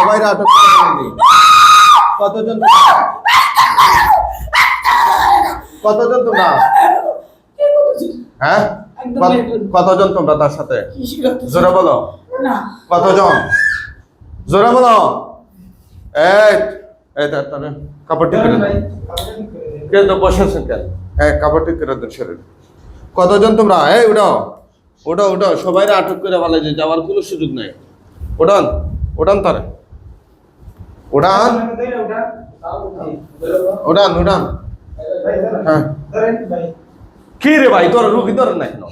সবাই আটক কতজন তোমরা? কতজন তোমরা? হ্যাঁ। কতজন তোমরা তার সাথে? জোরে বলো। কতজন? জোরে বলো। এই এই তার তার কাপড় ঠিক করে দাও। কে তো বসে আছেন কেন? হ্যাঁ কাপড় ঠিক করে দেন শরীর কতজন তোমরা? এই উঠাও ওটা ওটা সবাই আটক করে বলে যে যাওয়ার কোনো সুযোগ নেই। ওঠান ওঠান তারে। ওঠান উড়ান উড়ান। হ্যাঁ। কি রে ভাই তোর রুগী তোর নাই কেন?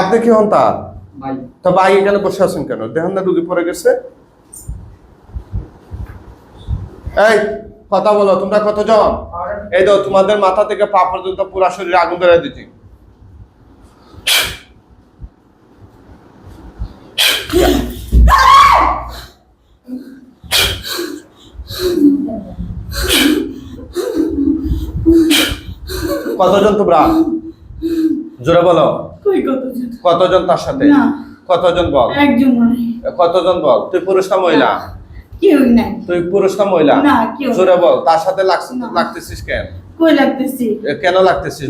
আপনি কি হন তার? তো ভাই এখানে বসে আছেন কেন? দেখেন না রুগী পড়ে গেছে? এই কথা বলো তোমরা কতজন? এই তো তোমাদের মাথা থেকে পা পর্যন্ত পুরা শরীরে আগুন ধরে দিচ্ছি। কতজন তোমরা? জোরে বলো। কতজন? তার সাথে? কতজন বল? কতজন বল? তুই পুরুষ না মহিলা? তুই পুরুষ না মহিলা? জোরে বল তার সাথে। লাগতেছিস কেন? কেন লাগতেছিস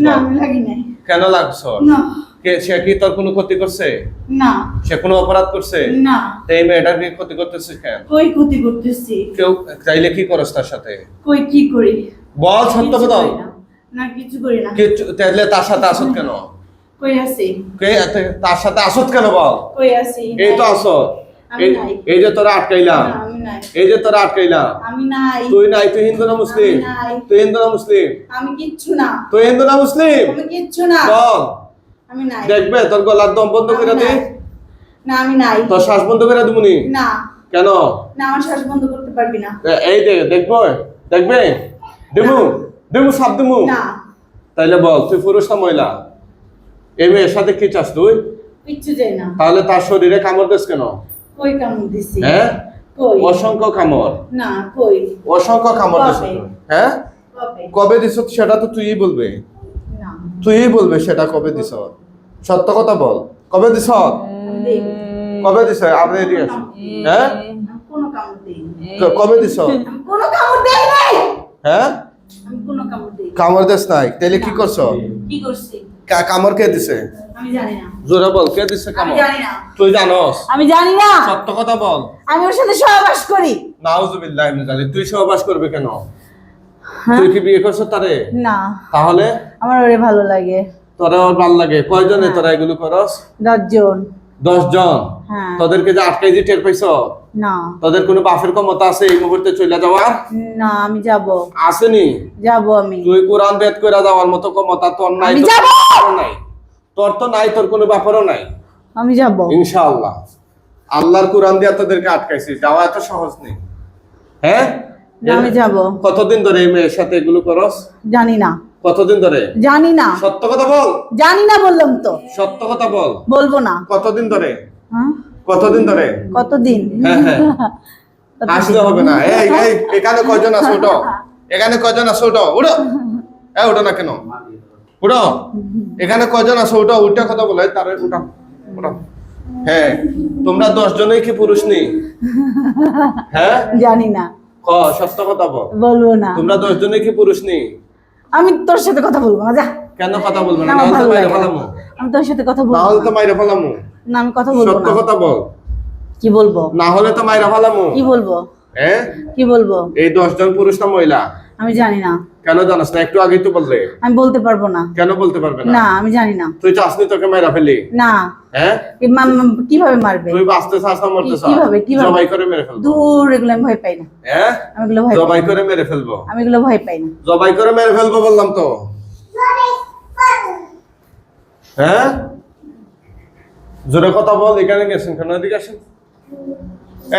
কেন লাগছ? না। কে সে কি তোর কোনো ক্ষতি করছে? না। সে কোনো অপরাধ করছে? না। এই মেয়েটার কি ক্ষতি করতেছিস কেন? কই ক্ষতি করতেছি? কেউ চাইলে কি করস তার সাথে? কই কি করি? বল সত্য কথা। না। কিছু করি না। কে তাইলে তার সাথে আসত কেন? কই আছি? কে তার সাথে আসত কেন বল? কই আছি? এই তো আসত এই- যে তোরা আটকাইলাম। এই যে তোরা আটকাইলাম। আমি নাই। তুই নাই তুই হিন্দু না মুসলিম? তুই হিন্দু না মুসলিম? আমি কিচ্ছু না। তুই হিন্দু না মুসলিম? আমি কিচ্ছু না। বল। আমি নাই। দেখবে? তোর গলার দম বন্ধ করে দে। না আমি নাই। তোর শ্বাস বন্ধ করে দিবনি না? কেন? না আমার শ্বাস বন্ধ করতে পারবি না। এই দে দেখব? দেখবে? দেবু দেবু সাপ দেবু না। তাইলে বল তুই পুরুষ না মহিলা? এই মেয়ের সাথে কি চাস তুই? কিচ্ছু চাই না। তাহলে তার শরীরে কামড় দিস কেন? কই কামড় দিছি? হ্যাঁ? কই? অসংখ্য কামড়। না কই? অসংখ্য কামড় কবে? হ্যাঁ? কবে? দিস সেটা তো তুই বলবে। তুই বলবে সেটা কবে দিস সত্য কথা বল। কবে দিস কবে দিস আপনি এদিকে আসুন। হ্যাঁ? আমি কোনো কামড় দেই ক- কবে দিস আমি কোনো কামড় নাই হ্যাঁ? আমি কোনো কামড় দেই নাই। তাহলে কি করছ? কি করছি? কামড় কে দিছে? আমি জানি না। জোরে বল কে দিছে আমি কামড়? জানি তুই জানোস। আমি জানি না। সত্য কথা বল। আমি ওর সাথে সহবাস করি। নাউজুবিল্লাহ তুই সহবাস করবে কেন? তুই কি বিয়ে করছ তারে? না। তাহলে? আমার ওরে ভালো লাগে। তোরা ওর ভালো লাগে। কয়জনে তোরা এগুলো করস? দশজন। দশ জন হ্যাঁ। তোদেরকে যে আটকাই যে টের পাইছ? না। তোদের কোনো বাপের ক্ষমতা আছে এই মুহূর্তে চলে যাওয়ার? না আমি যাব। আসেনি? যাব আমি। তুই কোরআন বেদ করে যাওয়ার মতো ক্ষমতা তোর নাই আমি তোর নাই। তোর তো নাই তোর কোনো বাপেরও নাই। আমি যাব। ইনশাআল্লাহ। আল্লাহর কোরআন দিয়ে তোদেরকে আটকাইছি। যাওয়া এত সহজ নেই। হ্যাঁ? আমি যাব। কতদিন ধরে এই মেয়ের সাথে এগুলো করস? জানি না। কতদিন ধরে? জানি না। সত্য কথা বল। জানি না বললাম তো। সত্য কথা বল। বলব না। কতদিন ধরে? হ্যাঁ? কতদিন ধরে? কতদিন? হ্যাঁ হ্যাঁ। হবে না। এই এই এখানে কয়জন আছে? ওটো এখানে কয়জন আছে? ওটো উঠো। এ ওটো না কেন? উঠো। এখানে কয়জন আছে? ওটো উঠে কথা বলে। তারে উঠো। উঠো। হ্যাঁ। তোমরা দশ জনই কি পুরুষ নেই হ্যাঁ? জানি না। ক সত্য কথা বল বলব না। তোমরা দশ জনই কি পুরুষ নেই? আমি তোর সাথে কথা বলব না যা। কেন কথা বলব না? না নাহলে তো মাইরে ফেলামু। আমি তোর সাথে কথা না বলব হলে তো মাইরে ফেলামু। না আমি কথা বলব সত্য কথা বল। কি বলব? না হলে তো মাইরা ফেলামু। কি বলব? হ্যাঁ? কি বলব? এই দশ জন পুরুষ না মহিলা? আমি জানি না। কেন জানাস না? একটু আগেই তো বললে। আমি বলতে পারব না। কেন বলতে পারবে না? না আমি জানি না। তুই চাসনি তোকে মাইরা ফেলি না। হ্যাঁ? কীভাবে মারবে? তুই বাঁচতে চাস না মরতে চাস? কীভাবে, কীভাবে? জবাই করে মেরে ফেলব। দূর এগুলো আমি ভয় পাই না। হ্যাঁ? আমি এগুলো ভয় জবাই করে মেরে ফেলব। আমি এগুলো ভয় পাই না। জবাই করে মেরে ফেলব বললাম তো। হ্যাঁ? জোরে কথা বল এখানে গেছেন কেন? এদিকে আসেন।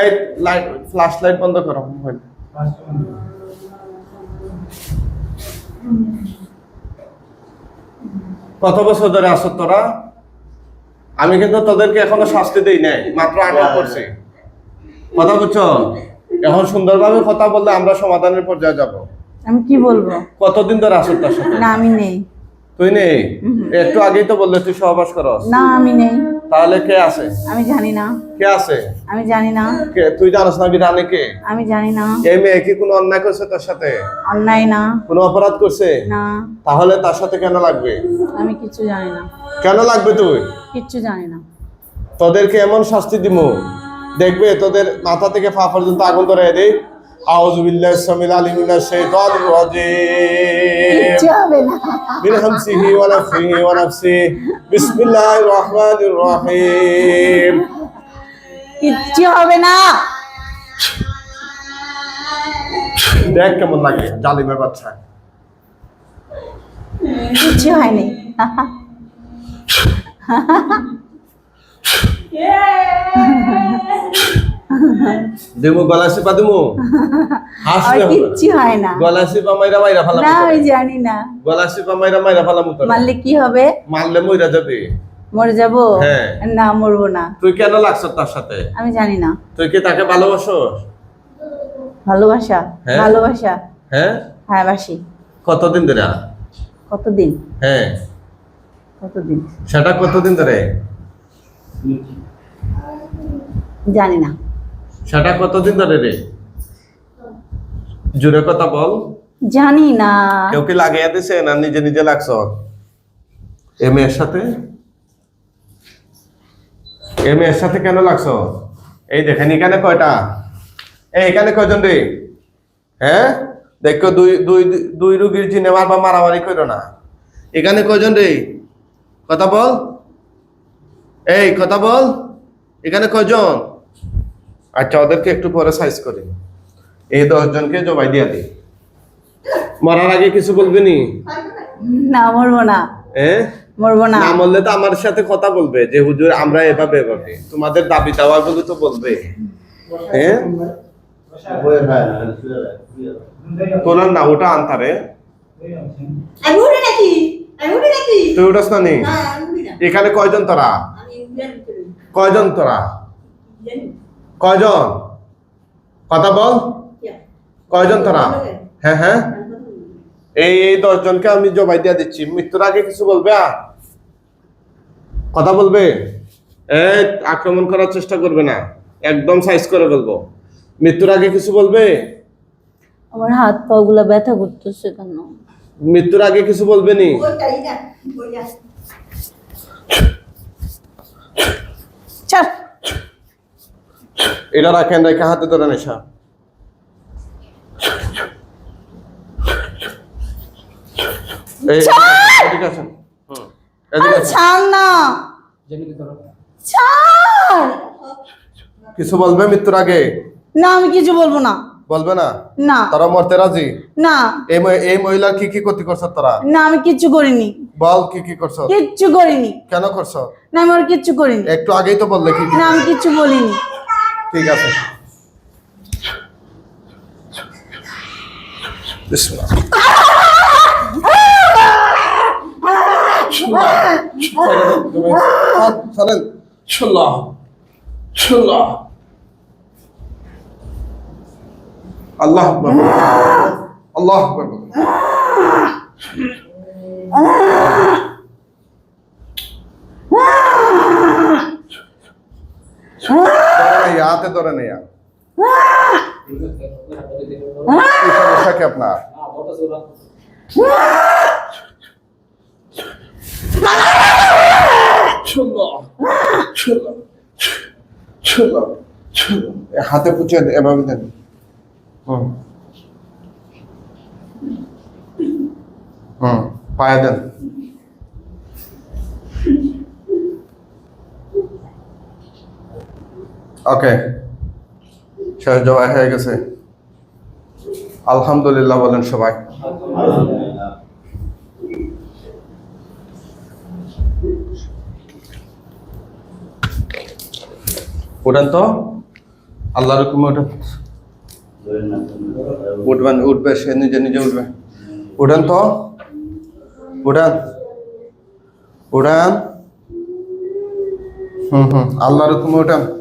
এই লাইট ফ্ল্যাশ লাইট বন্ধ করো মোবাইল। কত বছর ধরে আছো তোরা? আমি কিন্তু তোদেরকে এখনও শাস্তি দিই নাই মাত্র আটক করছি। কথা বুঝছ? এখন সুন্দরভাবে কথা বললে আমরা সমাধানের পর্যায়ে যাব। আমি কি বলব? কতদিন ধরে আসো তার সাথে? না আমি নেই। তুই নেই? একটু আগেই তো বললে তুই সহবাস করস। না আমি নেই। তাহলে কে আছে? আমি জানি না। কে আছে? আমি জানি না। কে? তুই জানিস না বিরানি কে? আমি জানি না। এই মেয়ে কি কোনো অন্যায় করছে তোর সাথে? অন্যায় না। কোনো অপরাধ করছে? না। তাহলে তার সাথে কেন লাগবে? আমি কিছু জানি না। কেন লাগবে তুই? কিচ্ছু জানি না। তোদেরকে এমন শাস্তি দিব দেখবে তোদের মাথা থেকে পা পর্যন্ত আগুন ধরে দেই আউযুবিল্লাহি সামিল আলিম মিনাশ শাইতানির রাজিম কিচ্ছু হবে না من همسه ونفخه ونفسه بسم الله الرحمن الرحيم কিচ্ছু হবে না দেখ কেমন লাগে জালিমের বাচ্চা কিচ্ছু হয়নি দেমু গলা সিপা দেমু? হাসলে কিচ্ছু হয় না। গলা সিপা মাইরা মাইরা ফালাম না জানি না। গলা সিপা মাইরা মাইরা ফালাম মারলে কি হবে? মারলে মইরা যাবে। মরে যাব? হ্যাঁ। না মরবো না। তুই কেন লাগছ তার সাথে? আমি জানি না। তুই কি তাকে ভালোবাসো? ভালোবাসা? হ্যাঁ? ভালোবাসা? হ্যাঁ? হ্যাঁ বাসি। কতদিন ধরে? কতদিন? হ্যাঁ। কতদিন? সেটা কতদিন ধরে? জানি না। সেটা কতদিন ধরে রে? জোরে কথা বল। জানি না। কেউ কি লাগিয়ে দিছে না নিজে নিজে লাগছ? এ মেয়ের সাথে? এ মেয়ের সাথে কেন লাগছ? এই দেখেন এখানে কয়টা? এই এখানে কয়জন রে? হ্যাঁ? দেখো দুই দুই দুই রুগীর জিনে মারবা মারামারি করো না। এখানে কয়জন রে? কথা বল। এই কথা বল। এখানে কয়জন? আচ্ছা ওদেরকে একটু পরে সাইজ করি। এই দশজনকে জবাই দিয়া দিই। মরার আগে কিছু বলবি নি? না মরবো না। এ? মরবো না। না বললে তো আমার সাথে কথা বলবে যে হুজুর আমরা এভাবে এভাবে। তোমাদের দাবি দাওয়া গুলো তো বলবে। হ্যাঁ তোলার না ওটা আনতারে তুই উঠাস না এখানে কয়জন তোরা? কয়জন তোরা? কয়জন? কথা বল। কয়জন তোরা? হ্যাঁ হ্যাঁ। এই এই দশজনকে আমি জবাই দিয়ে দিচ্ছি। মৃত্যুর আগে কিছু বলবে? কথা বলবে? আক্রমণ করার চেষ্টা করবে না। একদম সাইজ করে বলব মৃত্যুর আগে কিছু বলবে? আমার হাত পা গুলা ব্যথা করতেছে কেন? মৃত্যুর আগে কিছু বলবে নি ওই তাই না ওই না চল এটা রাখেন রেখে হাতে ধরে নেশা এদিকে আসেন এদিকে ছাড় না। ছাড়! কিছু বলবে মৃত্যুর আগে? না আমি কিছু বলব না। বলবে না? না। তারা মরতে রাজি? না। এই এই মহিলার কি কি ক্ষতি করছ তোরা? না আমি কিচ্ছু করিনি। বল কি কি করছ? কিচ্ছু করিনি। কেন করছ? না আমি আর কিচ্ছু করিনি। একটু আগেই তো বললে কি কি না আমি কিচ্ছু বলিনি। ঠিক আছে বিসমিল্লাহ। হাত ছাড়েন। সাল্লাহ, সাল্লাহ। আল্লাহ আকবার বলুন। আল্লাহ আকবার বলুন। ধরে নেই, হাতে ধরে সমস্যা কি আপনার? হাতে পুচে এভাবে দেন। হুম। হুম পায়ে দেন। ওকে। শেষ জবাই হয়ে গেছে। আলহামদুলিল্লাহ বলেন সবাই। উঠেন তো। আল্লাহর হুকুমে উঠেন। উঠবেন, উঠবে, সে নিজে নিজে উঠবে। উঠেন তো। উঠেন। উঠেন। হুম হুম। আল্লাহর হুকুমে উঠেন।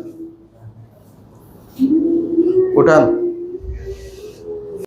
উঠেন